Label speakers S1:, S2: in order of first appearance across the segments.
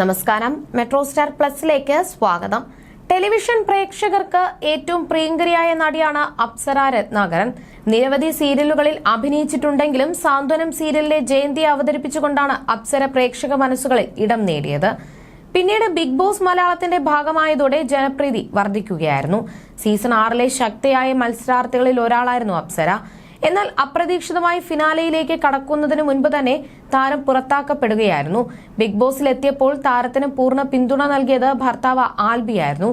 S1: നമസ്കാരം. Metro star പ്ലസിലേക്ക് സ്വാഗതം. Television പ്രേക്ഷകർക്ക് ഏറ്റവും പ്രിയങ്കരിയായ നടിയാണ് അപ്സര രത്നാകരൻ. നിരവധി സീരിയലുകളിൽ അഭിനയിച്ചിട്ടുണ്ടെങ്കിലും സാന്ത്വനം സീരിയലിലെ ജയന്തി അവതരിപ്പിച്ചുകൊണ്ടാണ് അപ്സര പ്രേക്ഷക മനസ്സുകളിൽ ഇടം നേടിയത്. പിന്നീട് ബിഗ് ബോസ് മലയാളത്തിന്റെ ഭാഗമായതോടെ ജനപ്രീതി വർദ്ധിക്കുകയായിരുന്നു. സീസൺ ആറിലെ ശക്തിയായ മത്സരാർത്ഥികളിൽ ഒരാളായിരുന്നു അപ്സര. എന്നാൽ അപ്രതീക്ഷിതമായി ഫിനാലയിലേക്ക് കടക്കുന്നതിന് മുൻപ് തന്നെ താരം പുറത്താക്കപ്പെടുകയായിരുന്നു. ബിഗ് ബോസിൽ എത്തിയപ്പോൾ താരത്തിന് പൂർണ പിന്തുണ നൽകിയത് ഭർത്താവ് ആൽബിയായിരുന്നു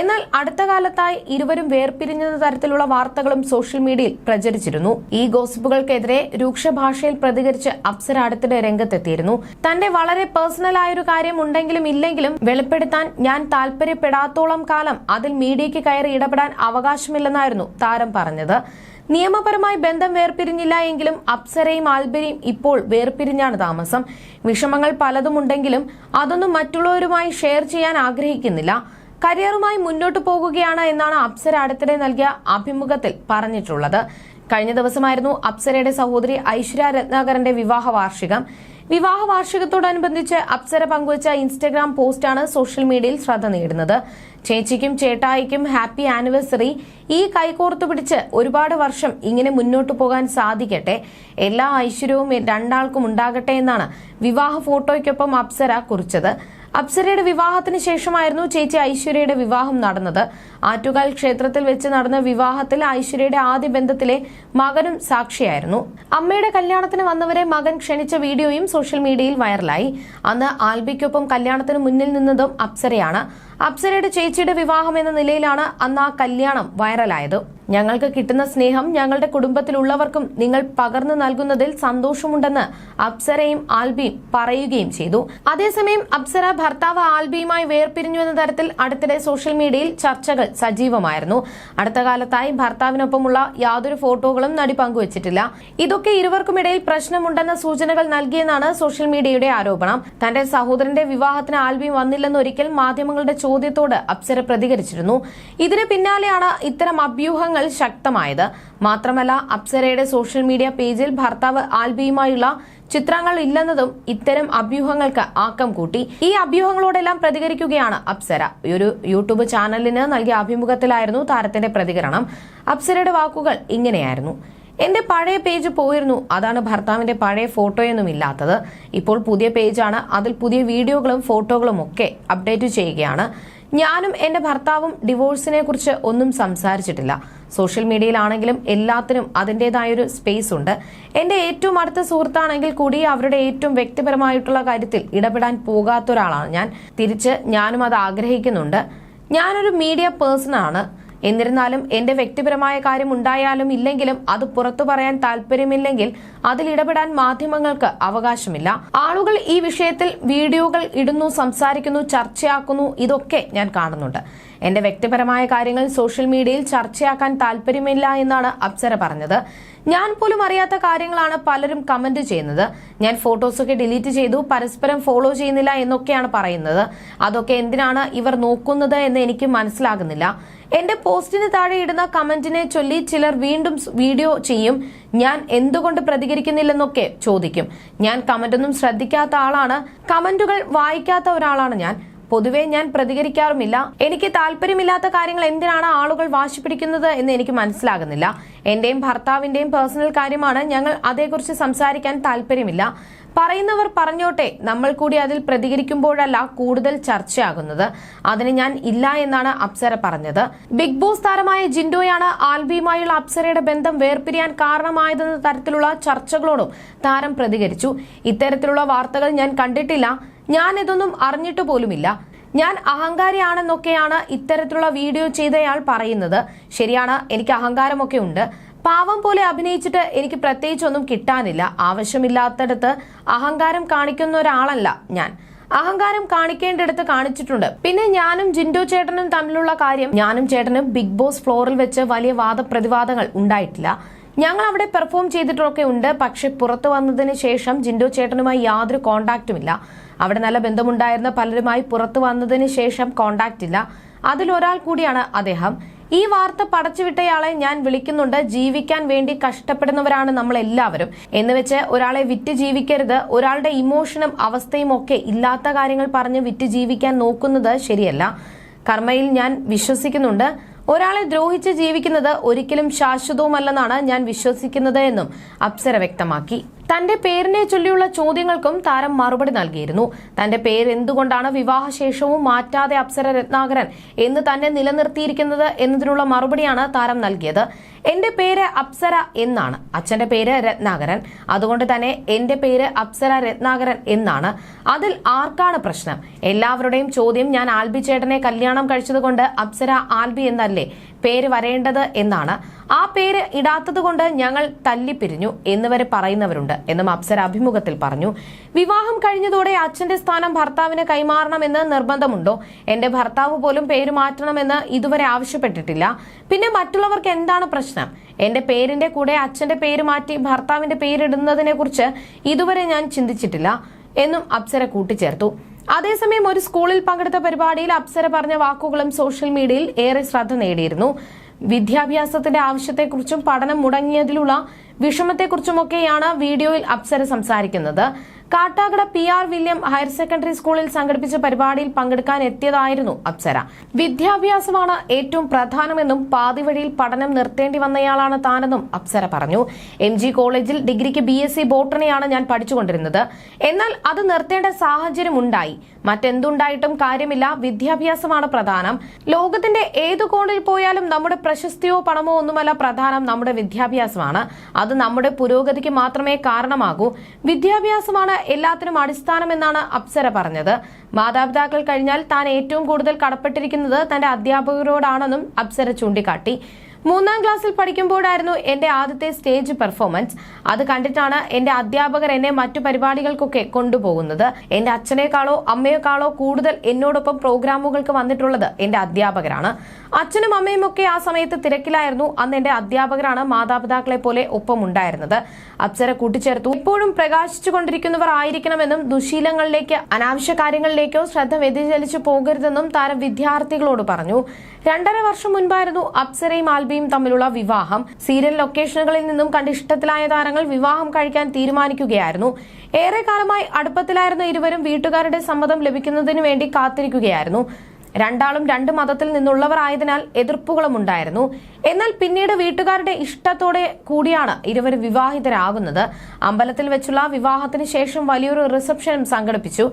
S1: എന്നാൽ അടുത്ത കാലത്തായി ഇരുവരും വേർപിരിഞ്ഞ തരത്തിലുള്ള വാർത്തകളും സോഷ്യൽ മീഡിയയിൽ പ്രചരിച്ചിരുന്നു. ഈ ഗോസിപ്പുകൾക്കെതിരെ രൂക്ഷ ഭാഷയിൽ പ്രതികരിച്ച് അപ്സര അടുത്തിടെ രംഗത്തെത്തിയിരുന്നു. തന്റെ വളരെ പേഴ്സണൽ ആയൊരു കാര്യം ഉണ്ടെങ്കിലും ഇല്ലെങ്കിലും വെളിപ്പെടുത്താൻ ഞാൻ താല്പര്യപ്പെടാത്തോളം കാലം അതിൽ മീഡിയയ്ക്ക് കയറി ഇടപെടാൻ അവകാശമില്ലെന്നായിരുന്നു താരം പറഞ്ഞത്. നിയമപരമായി ബന്ധം വേർപിരിഞ്ഞില്ല എങ്കിലും അപ്സരയും ആൽബരിയും ഇപ്പോൾ വേർപിരിഞ്ഞാണ് താമസം. വിഷമങ്ങൾ പലതുമുണ്ടെങ്കിലും അതൊന്നും മറ്റുള്ളവരുമായി ഷെയർ ചെയ്യാൻ ആഗ്രഹിക്കുന്നില്ല. കരിയറുമായി മുന്നോട്ട് പോകുകയാണ് എന്നാണ് അപ്സര അടുത്തിടെ നൽകിയ അഭിമുഖത്തിൽ പറഞ്ഞിട്ടുള്ളത്. കഴിഞ്ഞ ദിവസമായിരുന്നു അപ്സരയുടെ സഹോദരി ഐശ്വര്യ രത്നാകരന്റെ വിവാഹ വാർഷികം വിവാഹ വാർഷികത്തോടനുബന്ധിച്ച് അപ്സര പങ്കുവച്ച ഇൻസ്റ്റഗ്രാം പോസ്റ്റാണ് സോഷ്യൽ മീഡിയയിൽ ശ്രദ്ധ നേടുന്നത്. ചേച്ചിക്കും ചേട്ടായിക്കും ഹാപ്പി ആനിവേഴ്സറി. ഈ കൈകോർത്തു പിടിച്ച് ഒരുപാട് വർഷം ഇങ്ങനെ മുന്നോട്ടു പോകാൻ സാധിക്കട്ടെ. എല്ലാ ഐശ്വര്യവും രണ്ടാൾക്കും ഉണ്ടാകട്ടെ എന്നാണ് വിവാഹ ഫോട്ടോയ്ക്കൊപ്പം അപ്സര കുറിച്ചത്. അപ്സരയുടെ വിവാഹത്തിന് ശേഷമായിരുന്നു ചേച്ചി ഐശ്വര്യയുടെ വിവാഹം നടന്നത്. ആറ്റുകാൽ ക്ഷേത്രത്തിൽ വെച്ച് നടന്ന വിവാഹത്തിൽ ഐശ്വര്യയുടെ ആദ്യ ബന്ധത്തിലെ മകനും സാക്ഷിയായിരുന്നു. അമ്മയുടെ കല്യാണത്തിന് വന്നവരെ മകൻ ക്ഷണിച്ച വീഡിയോയും സോഷ്യൽ മീഡിയയിൽ വൈറലായി. അന്ന് ആൽബിക്കൊപ്പം കല്യാണത്തിന് മുന്നിൽ നിന്നതും അപ്സരയാണ്. അപ്സരയുടെ ചേച്ചിയുടെ വിവാഹം എന്ന നിലയിലാണ് അന്ന് ആ കല്യാണം വൈറലായത്. ഞങ്ങൾക്ക് കിട്ടുന്ന സ്നേഹം ഞങ്ങളുടെ കുടുംബത്തിലുള്ളവർക്കും നിങ്ങൾ പകർന്നു നൽകുന്നതിൽ സന്തോഷമുണ്ടെന്ന് അപ്സരയും ആൽബിയും പറയുകയും ചെയ്തു. അതേസമയം അപ്സര ഭർത്താവ് ആൽബിയുമായി വേർപിരിഞ്ഞു എന്ന തരത്തിൽ അടുത്തിടെ സോഷ്യൽ മീഡിയയിൽ ചർച്ചകൾ സജീവമായിരുന്നു. അടുത്ത കാലത്തായി ഭർത്താവിനൊപ്പമുള്ള യാതൊരു ഫോട്ടോകളും നടി പങ്കുവച്ചിട്ടില്ല. ഇതൊക്കെ ഇരുവർക്കുമിടയിൽ പ്രശ്നമുണ്ടെന്ന സൂചനകൾ നൽകിയെന്നാണ് സോഷ്യൽ മീഡിയയുടെ ആരോപണം. തന്റെ സഹോദരന്റെ വിവാഹത്തിന് ആൽബിയും വന്നില്ലെന്ന് ഒരിക്കൽ മാധ്യമങ്ങളുടെ ചോദ്യത്തോട് അപ്സര പ്രതികരിച്ചിരുന്നു. ഇതിന് പിന്നാലെയാണ് ഇത്തരം അഭ്യൂഹങ്ങൾ ശക്തമായത്. മാത്രമല്ല അപ്സരയുടെ സോഷ്യൽ മീഡിയ പേജിൽ ഭർത്താവ് ആൽബിയുമായുള്ള ചിത്രങ്ങൾ ഇല്ലെന്നതും ഇത്തരം അഭ്യൂഹങ്ങൾക്ക് ആക്കം കൂട്ടി. ഈ അഭ്യൂഹങ്ങളോടെല്ലാം പ്രതികരിക്കുകയാണ് അപ്സര. ഒരു യൂട്യൂബ് ചാനലിന് നൽകിയ അഭിമുഖത്തിലായിരുന്നു താരത്തിന്റെ പ്രതികരണം. അപ്സരയുടെ വാക്കുകൾ ഇങ്ങനെയായിരുന്നു. എന്റെ പഴയ പേജ് പോയിരുന്നു. അതാണ് ഭർത്താവിന്റെ പഴയ ഫോട്ടോയൊന്നും ഇല്ലാത്തത് ഇപ്പോൾ പുതിയ പേജാണ്. അതിൽ പുതിയ വീഡിയോകളും ഫോട്ടോകളും ഒക്കെ അപ്ഡേറ്റ് ചെയ്യുകയാണ്. ഞാനും എന്റെ ഭർത്താവും ഡിവോഴ്സിനെ കുറിച്ച് ഒന്നും സംസാരിച്ചിട്ടില്ല. സോഷ്യൽ മീഡിയയിലാണെങ്കിലും എല്ലാത്തിനും അതിന്റെതായൊരു സ്പേസ് ഉണ്ട്. എന്റെ ഏറ്റവും അടുത്ത സുഹൃത്താണെങ്കിൽ കൂടി അവരുടെ ഏറ്റവും വ്യക്തിപരമായിട്ടുള്ള കാര്യത്തിൽ ഇടപെടാൻ പോകാത്ത ഒരാളാണ് ഞാൻ. തിരിച്ച് ഞാനും അത് ആഗ്രഹിക്കുന്നുണ്ട്. ഞാനൊരു മീഡിയ പേഴ്സൺ ആണ്. എന്നിരുന്നാലും എന്റെ വ്യക്തിപരമായ കാര്യം ഉണ്ടായാലും ഇല്ലെങ്കിലും അത് പുറത്തു പറയാൻ താല്പര്യമില്ലെങ്കിൽ അതിൽ ഇടപെടാൻ മാധ്യമങ്ങൾക്ക് അവകാശമില്ല. ആളുകൾ ഈ വിഷയത്തിൽ വീഡിയോകൾ ഇടുന്നു സംസാരിക്കുന്നു ചർച്ചയാക്കുന്നു ഇതൊക്കെ ഞാൻ കാണുന്നുണ്ട്. എന്റെ വ്യക്തിപരമായ കാര്യങ്ങൾ സോഷ്യൽ മീഡിയയിൽ ചർച്ചയാക്കാൻ താല്പര്യമില്ല എന്നാണ് അപ്സര പറഞ്ഞത്. ഞാൻ പോലും അറിയാത്ത കാര്യങ്ങളാണ് പലരും കമന്റ് ചെയ്യുന്നത്. ഞാൻ ഫോട്ടോസൊക്കെ ഡിലീറ്റ് ചെയ്തു പരസ്പരം ഫോളോ ചെയ്യുന്നില്ല എന്നൊക്കെയാണ് പറയുന്നത്. അതൊക്കെ എന്തിനാണ് ഇവർ നോക്കുന്നത് എന്ന് എനിക്ക് മനസ്സിലാകുന്നില്ല. എന്റെ പോസ്റ്റിന് താഴെ ഇടുന്ന കമന്റിനെ ചൊല്ലി ചിലർ വീണ്ടും വീഡിയോ ചെയ്യും. ഞാൻ എന്തുകൊണ്ട് പ്രതികരിക്കുന്നില്ലെന്നൊക്കെ ചോദിക്കും. ഞാൻ കമന്റൊന്നും ശ്രദ്ധിക്കാത്ത ആളാണ്. കമന്റുകൾ വായിക്കാത്ത ഒരാളാണ് ഞാൻ. പൊതുവെ ഞാൻ പ്രതികരിക്കാറുമില്ല. എനിക്ക് താല്പര്യമില്ലാത്ത കാര്യങ്ങൾ എന്തിനാണ് ആളുകൾ വാശി പിടിക്കുന്നത് എന്ന് എനിക്ക് മനസ്സിലാകുന്നില്ല. എന്റെയും ഭർത്താവിന്റെയും പേഴ്സണൽ കാര്യമാണ് ഞങ്ങൾ അതേക്കുറിച്ച് സംസാരിക്കാൻ താല്പര്യമില്ല. പറയുന്നവർ പറഞ്ഞോട്ടെ. നമ്മൾ കൂടി അതിൽ പ്രതികരിക്കുമ്പോഴല്ല കൂടുതൽ ചർച്ചയാകുന്നത്. അതിന് ഞാൻ ഇല്ല എന്നാണ് അപ്സര പറഞ്ഞത്. ബിഗ് ബോസ് താരമായ ജിൻഡോയാണ് ആൽബിയുമായുള്ള അപ്സരയുടെ ബന്ധം വേർപിരിയാൻ കാരണമായതെന്ന തരത്തിലുള്ള ചർച്ചകളോടും താരം പ്രതികരിച്ചു. ഇത്തരത്തിലുള്ള വാർത്തകൾ ഞാൻ കണ്ടിട്ടില്ല. ഞാൻ ഇതൊന്നും അറിഞ്ഞിട്ട് പോലുമില്ല. ഞാൻ അഹങ്കാരിയാണെന്നൊക്കെയാണ് ഇത്തരത്തിലുള്ള വീഡിയോ ചെയ്തയാൾ പറയുന്നത്. ശരിയാണ് എനിക്ക് അഹങ്കാരമൊക്കെ ഉണ്ട്. പാവം പോലെ അഭിനയിച്ചിട്ട് എനിക്ക് പ്രത്യേകിച്ചൊന്നും കിട്ടാനില്ല. ആവശ്യമില്ലാത്തടത്ത് അഹങ്കാരം കാണിക്കുന്ന ഒരാളല്ല ഞാൻ. അഹങ്കാരം കാണിക്കേണ്ടിടത്ത് കാണിച്ചിട്ടുണ്ട്. പിന്നെ ഞാനും ജിൻഡോ ചേട്ടനും തമ്മിലുള്ള കാര്യം ഞാനും ചേട്ടനും ബിഗ് ബോസ് ഫ്ലോറിൽ വെച്ച് വലിയ വാദപ്രതിവാദങ്ങൾ ഉണ്ടായിട്ടില്ല. ഞങ്ങൾ അവിടെ പെർഫോം ചെയ്തിട്ടൊക്കെ ഉണ്ട് പക്ഷെ പുറത്തു വന്നതിന് ശേഷം ജിൻഡോ ചേട്ടനുമായി യാതൊരു കോണ്ടാക്റ്റും ഇല്ല അവിടെ നല്ല ബന്ധമുണ്ടായിരുന്ന പലരുമായി പുറത്തു വന്നതിന് ശേഷം കോണ്ടാക്റ്റ് ഇല്ല അതിലൊരാൾ കൂടിയാണ് അദ്ദേഹം. ഈ വാർത്ത പടച്ചുവിട്ടയാളെ ഞാൻ വിളിക്കുന്നുണ്ട്. ജീവിക്കാൻ വേണ്ടി കഷ്ടപ്പെടുന്നവരാണ് നമ്മൾ എല്ലാവരും എന്ന് വെച്ച് ഒരാളെ വിറ്റ് ജീവിക്കരുത്. ഒരാളുടെ ഇമോഷനും അവസ്ഥയും ഒക്കെ ഇല്ലാത്ത കാര്യങ്ങൾ പറഞ്ഞ് വിറ്റ് ജീവിക്കാൻ നോക്കുന്നത് ശരിയല്ല. കർമ്മയിൽ ഞാൻ വിശ്വസിക്കുന്നുണ്ട്. ഒരാളെ ദ്രോഹിച്ച് ജീവിക്കുന്നത് ഒരിക്കലും ശാശ്വതവുമല്ലെന്നാണ് ഞാൻ വിശ്വസിക്കുന്നത് എന്നും അപ്സര വ്യക്തമാക്കി. തന്റെ പേരിനെ ചൊല്ലിയുള്ള ചോദ്യങ്ങൾക്കും താരം മറുപടി നൽകിയിരുന്നു. തന്റെ പേര് എന്തുകൊണ്ടാണ് വിവാഹശേഷവും മാറ്റാതെ അപ്സര രത്നാകരൻ എന്ന് തന്നെ നിലനിർത്തിയിരിക്കുന്നത് എന്നതിനുള്ള മറുപടിയാണ് താരം നൽകിയത്. എന്റെ പേര് അപ്സര എന്നാണ്. അച്ഛന്റെ പേര് രത്നാകരൻ. അതുകൊണ്ട് തന്നെ എന്റെ പേര് അപ്സര രത്നാകരൻ എന്നാണ്. അതിൽ ആർക്കാണ് പ്രശ്നം? എല്ലാവരുടെയും ചോദ്യം ഞാൻ ആൽബി ചേട്ടനെ കല്യാണം കഴിച്ചതുകൊണ്ട് അപ്സര ആൽബി എന്നല്ലേ? പേര് വരേണ്ടത് എന്നാണ്. ആ പേര് ഇടാത്തത് കൊണ്ട് ഞങ്ങൾ തല്ലിപ്പിരിഞ്ഞു എന്നുവരെ പറയുന്നവരുണ്ട് എന്നും അപ്സര അഭിമുഖത്തിൽ പറഞ്ഞു. വിവാഹം കഴിഞ്ഞതോടെ അച്ഛന്റെ സ്ഥാനം ഭർത്താവിന് കൈമാറണമെന്ന് നിർബന്ധമുണ്ടോ? എന്റെ ഭർത്താവ് പോലും പേര് മാറ്റണമെന്ന് ഇതുവരെ ആവശ്യപ്പെട്ടിട്ടില്ല. പിന്നെ മറ്റുള്ളവർക്ക് എന്താണ് പ്രശ്നം? എന്റെ പേരിന്റെ കൂടെ അച്ഛന്റെ പേര് മാറ്റി ഭർത്താവിന്റെ പേരിടുന്നതിനെ കുറിച്ച് ഇതുവരെ ഞാൻ ചിന്തിച്ചിട്ടില്ല എന്നും അപ്സര കൂട്ടിച്ചേർത്തു. അതേസമയം ഒരു സ്കൂളിൽ പങ്കെടുത്ത പരിപാടിയിൽ അപ്സര പറഞ്ഞ വാക്കുകളും സോഷ്യൽ മീഡിയയിൽ ഏറെ ശ്രദ്ധ നേടിയിരുന്നു. വിദ്യാഭ്യാസത്തിന്റെ ആവശ്യത്തെക്കുറിച്ചും പഠനം മുടങ്ങിയതിലുള്ള വിഷമത്തെക്കുറിച്ചുമൊക്കെയാണ് വീഡിയോയിൽ അപ്സര സംസാരിക്കുന്നത്. Kattakada P R William higher secondary സ്കൂളിൽ സംഘടിപ്പിച്ച പരിപാടിയിൽ പങ്കെടുക്കാൻ എത്തിയതായിരുന്നു അപ്സര. വിദ്യാഭ്യാസമാണ് ഏറ്റവും പ്രധാനമെന്നും പാതിവഴിയിൽ പഠനം നിർത്തേണ്ടി വന്നയാളാണ് താനെന്നും അപ്സര പറഞ്ഞു. എം ജി കോളേജിൽ ഡിഗ്രിക്ക് ബി എസ് സി ബോട്ടണിയാണ് ഞാൻ പഠിച്ചുകൊണ്ടിരുന്നത്. എന്നാൽ അത് നിർത്തേണ്ട സാഹചര്യം ഉണ്ടായി മറ്റെന്തുണ്ടായിട്ടും കാര്യമില്ല. വിദ്യാഭ്യാസമാണ് പ്രധാനം. ലോകത്തിന്റെ ഏതു കോണിൽ പോയാലും നമ്മുടെ പ്രശസ്തിയോ പണമോ ഒന്നുമല്ല പ്രധാനം നമ്മുടെ വിദ്യാഭ്യാസമാണ്. അത് നമ്മുടെ പുരോഗതിക്ക് മാത്രമേ കാരണമാകൂ. വിദ്യാഭ്യാസമാണ് എല്ലാത്തിനും അടിസ്ഥാനമെന്നാണ് അപ്സര പറഞ്ഞത്. മാതാപിതാക്കൾ കഴിഞ്ഞാൽ താൻ ഏറ്റവും കൂടുതൽ കടപ്പെട്ടിരിക്കുന്നത് തന്റെ അധ്യാപകരോടാണെന്നും അപ്സര ചൂണ്ടിക്കാട്ടി. മൂന്നാം ക്ലാസ്സിൽ പഠിക്കുമ്പോഴായിരുന്നു എന്റെ ആദ്യത്തെ സ്റ്റേജ് പെർഫോമൻസ്. അത് കണ്ടിട്ടാണ് എന്റെ അധ്യാപകർ എന്നെ മറ്റു പരിപാടികൾക്കൊക്കെ കൊണ്ടുപോകുന്നത്. എന്റെ അച്ഛനേക്കാളോ അമ്മയെക്കാളോ കൂടുതൽ എന്നോടൊപ്പം പ്രോഗ്രാമുകൾക്ക് വന്നിട്ടുള്ളത് എന്റെ അധ്യാപകരാണ്. അച്ഛനും അമ്മയും ഒക്കെ ആ സമയത്ത് തിരക്കിലായിരുന്നു. അന്ന് എന്റെ അധ്യാപകരാണ് മാതാപിതാക്കളെ പോലെ ഒപ്പം ഉണ്ടായിരുന്നത് അപ്സര കൂട്ടിച്ചേർത്തു. ഇപ്പോഴും പ്രകാശിച്ചു കൊണ്ടിരിക്കുന്നവർ ആയിരിക്കണമെന്നും ദുശീലങ്ങളിലേക്ക് അനാവശ്യ കാര്യങ്ങളിലേക്കോ ശ്രദ്ധ വ്യതിചലിച്ചു പോകരുതെന്നും താരം വിദ്യാർത്ഥികളോട് പറഞ്ഞു. രണ്ടര വർഷം മുൻപായിരുന്നു അപ്സരയും ആൽബിയും തമ്മിലുള്ള വിവാഹം സീരിയൽ ലൊക്കേഷനുകളിൽ നിന്നും കണ്ട് ഇഷ്ടത്തിലായ താരങ്ങൾ വിവാഹം കഴിക്കാൻ തീരുമാനിക്കുകയായിരുന്നു. ഏറെ കാലമായി അടുപ്പത്തിലായിരുന്ന ഇരുവരും വീട്ടുകാരുടെ സമ്മതം ലഭിക്കുന്നതിനു വേണ്ടി കാത്തിരിക്കുകയായിരുന്നു. രണ്ടാളും രണ്ട് മതത്തിൽ നിന്നുള്ളവർ ആയതിനാൽ എതിർപ്പുകളും ഉണ്ടായിരുന്നു. എന്നാൽ പിന്നീട് വീട്ടുകാരുടെ ഇഷ്ടത്തോടെ കൂടിയാണ് ഇരുവർ വിവാഹിതരാകുന്നത്. അമ്പലത്തിൽ വെച്ചുള്ള വിവാഹത്തിന് ശേഷം വലിയൊരു റിസപ്ഷനും സംഘടിപ്പിച്ചു.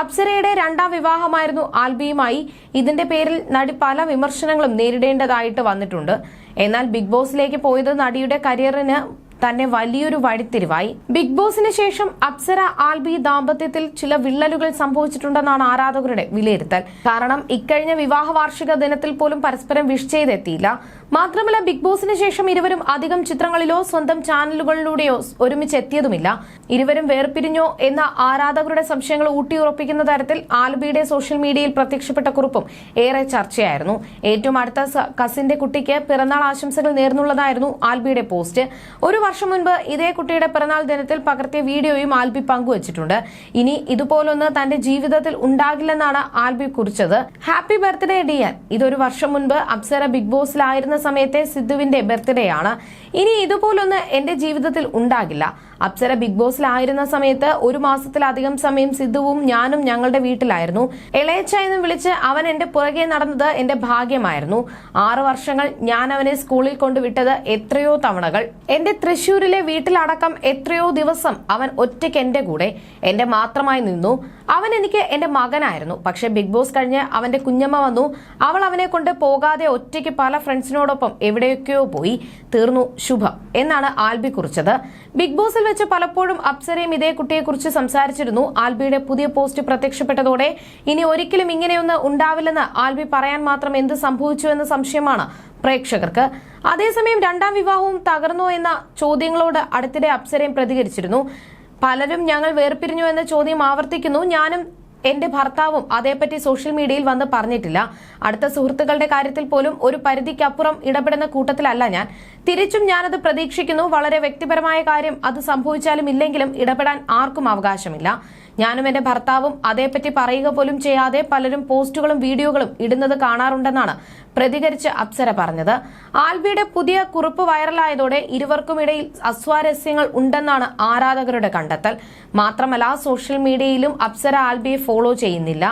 S1: അപ്സരയുടെ രണ്ടാം വിവാഹമായിരുന്നു ആൽബിയുമായി. ഇതിന്റെ പേരിൽ നടി പല വിമർശനങ്ങളും നേരിടേണ്ടതായിട്ട് വന്നിട്ടുണ്ട്. എന്നാൽ ബിഗ് ബോസിലേക്ക് പോയത് നടിയുടെ കരിയറിന് തന്നെ വലിയൊരു വഴിത്തിരിവായി. ബിഗ് ബോസിന് ശേഷം അപ്സര ആൽബി ദാമ്പത്യത്തിൽ ചില വിള്ളലുകൾ സംഭവിച്ചിട്ടുണ്ടെന്നാണ് ആരാധകരുടെ വിലയിരുത്തൽ. കാരണം ഇക്കഴിഞ്ഞ വിവാഹ വാർഷിക ദിനത്തിൽ പോലും പരസ്പരം വിഷ് ചെയ്തെത്തിയില്ല. മാത്രമല്ല ബിഗ് ബോസിന് ശേഷം ഇരുവരും അധികം ചിത്രങ്ങളിലോ സ്വന്തം ചാനലുകളിലൂടെയോ ഒരുമിച്ച് എത്തിയതുമില്ല ഇരുവരും വേർപിരിഞ്ഞോ എന്ന ആരാധകരുടെ സംശയങ്ങൾ ഊട്ടിയുറപ്പിക്കുന്ന തരത്തിൽ ആൽബിയുടെ സോഷ്യൽ മീഡിയയിൽ പ്രത്യക്ഷപ്പെട്ട കുറിപ്പും ഏറെ ചർച്ചയായിരുന്നു. ഏറ്റവും അടുത്ത കസിന്റെ കുട്ടിക്ക് പിറന്നാൾ ആശംസകൾ നേർന്നുള്ളതായിരുന്നു ആൽബിയുടെ പോസ്റ്റ്. ഒരു വർഷം മുൻപ് ഇതേ കുട്ടിയുടെ പിറന്നാൾ ദിനത്തിൽ പകർത്തിയ വീഡിയോയും ആൽബി പങ്കുവച്ചിട്ടുണ്ട്. ഇനി ഇതുപോലൊന്ന് തന്റെ ജീവിതത്തിൽ ഉണ്ടാകില്ലെന്നാണ് ആൽബി കുറിച്ചത്. ഹാപ്പി ബർത്ത്ഡേ ഡിയൻ ഇതൊരു വർഷം മുൻപ് അപ്സര ബിഗ് ബോസിലായിരുന്ന സമയത്തെ സിദ്ധുവിന്റെ ബർത്ത്ഡേ ആണ്. ഇനി ഇതുപോലൊന്ന് എന്റെ ജീവിതത്തിൽ ഉണ്ടാകില്ല. അപ്സര ബിഗ് ബോസിലായിരുന്ന സമയത്ത് ഒരു മാസത്തിലധികം സമയം സിദ്ധുവും ഞാനും ഞങ്ങളുടെ വീട്ടിലായിരുന്നു. ഇളയച്ച എന്ന് വിളിച്ച് അവൻ എന്റെ പുറകെ നടന്നത് എന്റെ ഭാഗ്യമായിരുന്നു. ആറു വർഷങ്ങൾ ഞാൻ അവനെ സ്കൂളിൽ കൊണ്ടുവിട്ടത് എത്രയോ തവണകൾ. എന്റെ തൃശൂരിലെ വീട്ടിലടക്കം എത്രയോ ദിവസം അവൻ ഒറ്റയ്ക്ക് എന്റെ കൂടെ എന്റെ മാത്രമായി നിന്നു. അവൻ എനിക്ക് എന്റെ മകനായിരുന്നു. പക്ഷെ ബിഗ് ബോസ് കഴിഞ്ഞ് അവന്റെ കുഞ്ഞമ്മ വന്നു. അവൾ അവനെ കൊണ്ട് പോകാതെ ഒറ്റയ്ക്ക് പല ഫ്രണ്ട്സിനോടൊപ്പം എവിടെയൊക്കെയോ പോയി. തീർന്നു. ശുഭം എന്നാണ് ആൽബി കുറിച്ചത്. ബിഗ് ബോസിൽ വെച്ച് പലപ്പോഴും അപ്സരയും ഇതേ കുട്ടിയെക്കുറിച്ച് സംസാരിച്ചിരുന്നു. ആൽബിയുടെ പുതിയ പോസ്റ്റ് പ്രത്യക്ഷപ്പെട്ടതോടെ ഇനി ഒരിക്കലും ഇങ്ങനെയൊന്ന് ഉണ്ടാവില്ലെന്ന് ആൽബി പറയാൻ മാത്രം എന്ത് സംഭവിച്ചു എന്ന സംശയമാണ് പ്രേക്ഷകർക്ക്. അതേസമയം രണ്ടാം വിവാഹവും തകർന്നോ എന്ന ചോദ്യങ്ങളോട് അടുത്തിടെ അപ്സരയും പ്രതികരിച്ചിരുന്നു. പലരും ഞങ്ങൾ വേർപിരിഞ്ഞു എന്ന ചോദ്യം ആവർത്തിക്കുന്നു. ഞാനും എന്റെ ഭർത്താവും അതേപ്പറ്റി സോഷ്യൽ മീഡിയയിൽ വന്ന് പറഞ്ഞിട്ടില്ല. അടുത്ത സുഹൃത്തുക്കളുടെ കാര്യത്തിൽ പോലും ഒരു പരിധിക്കപ്പുറം ഇടപെടുന്ന കൂട്ടത്തിലല്ല ഞാൻ. തിരിച്ചും ഞാനത് പ്രതീക്ഷിക്കുന്നു. വളരെ വ്യക്തിപരമായ കാര്യം അത് സംഭവിച്ചാലും ഇല്ലെങ്കിലും ഇടപെടാൻ ആർക്കും അവകാശമില്ല. ഞാനും എന്റെ ഭർത്താവും അതേപ്പറ്റി പറയുക പോലും ചെയ്യാതെ പലരും പോസ്റ്റുകളും വീഡിയോകളും ഇടുന്നത് കാണാറുണ്ടെന്നാണ് പ്രതികരിച്ച് അപ്സര പറഞ്ഞത്. ആൽബിയുടെ പുതിയ കുറിപ്പ് വൈറലായതോടെ ഇരുവർക്കും ഇടയിൽ അസ്വാരസ്യങ്ങൾ ഉണ്ടെന്നാണ് ആരാധകരുടെ കണ്ടെത്തൽ. മാത്രമല്ല സോഷ്യൽ മീഡിയയിലും അപ്സര ആൽബിയെ ഫോളോ ചെയ്യുന്നില്ല.